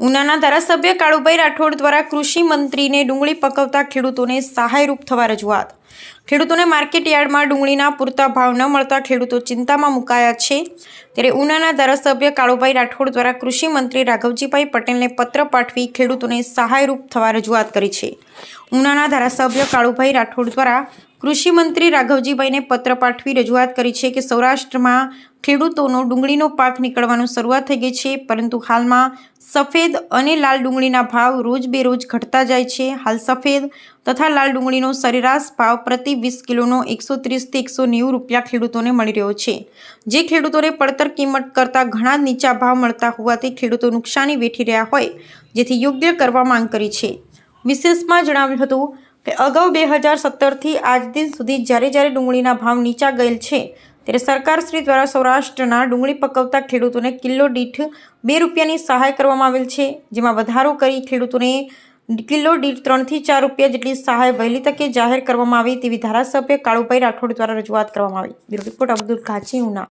ઉનાના ધારાસભ્ય કાળુભાઈ રાઠોડ દ્વારા કૃષિ મંત્રીને ડુંગળી પકવતા ખેડૂતોને સહાયરૂપ થવા રજૂઆત. ખેડૂતોને માર્કેટ યાર્ડમાં ડુંગળીના પૂરતા ભાવ ન મળતા ખેડૂતો ચિંતામાં મુકાયા છે. ત્યારે ઉનાના ધારાસભ્ય કાળુભાઈ રાઠોડ દ્વારા કૃષિ મંત્રી રાઘવજીભાઈ પટેલને પત્ર પાઠવી ખેડૂતોને સહાયરૂપ થવા રજૂઆત કરી છે. ઉનાના ધારાસભ્ય કાળુભાઈ રાઠોડ દ્વારા કૃષિ મંત્રી રાઘવજીભાઈને પત્ર પાઠવી રજૂઆત કરી છે કે સૌરાષ્ટ્રમાં ખેડૂતોનો ડુંગળીનો પાક નીકળવાનું શરૂઆત થઈ ગઈ છે, પરંતુ હાલમાં સફેદ અને લાલ ડુંગળીના ભાવ રોજ બેરોજ ઘટતા જાય છે. હાલ સફેદ તથા લાલ ડુંગળીનો સરેરાશ ભાવ પ્રતિ વીસ કિલોનો એકસો ત્રીસથી એકસો નેવું રૂપિયા ખેડૂતોને મળી રહ્યો છે. જે ખેડૂતોને પડતર કિંમત કરતાં ઘણા નીચા ભાવ મળતા હોવાથી ખેડૂતો નુકસાની વેઠી રહ્યા હોય, જેથી યોગ્ય કરવા માંગ કરી છે. વિશેષમાં જણાવ્યું હતું કે, અગાઉ બે હજાર સત્તરથી આજ દિન સુધી જ્યારે જ્યારે ડુંગળીના ભાવ નીચા ગયેલ છે, ત્યારે સરકારશ્રી દ્વારા સૌરાષ્ટ્રના ડુંગળી પકવતા ખેડૂતોને કિલ્લો દીઠ બે રૂપિયાની સહાય કરવામાં આવેલ છે, જેમાં વધારો કરી ખેડૂતોને કિલ્લો દીઠ ત્રણથી ચાર રૂપિયા જેટલી સહાય વહેલી તકે જાહેર કરવામાં આવી તેવી ધારાસભ્ય કાળુભાઈ રાઠોડ દ્વારા રજૂઆત કરવામાં આવી. બ્યુરો રિપોર્ટ અબ્દુલ કાચી ઉના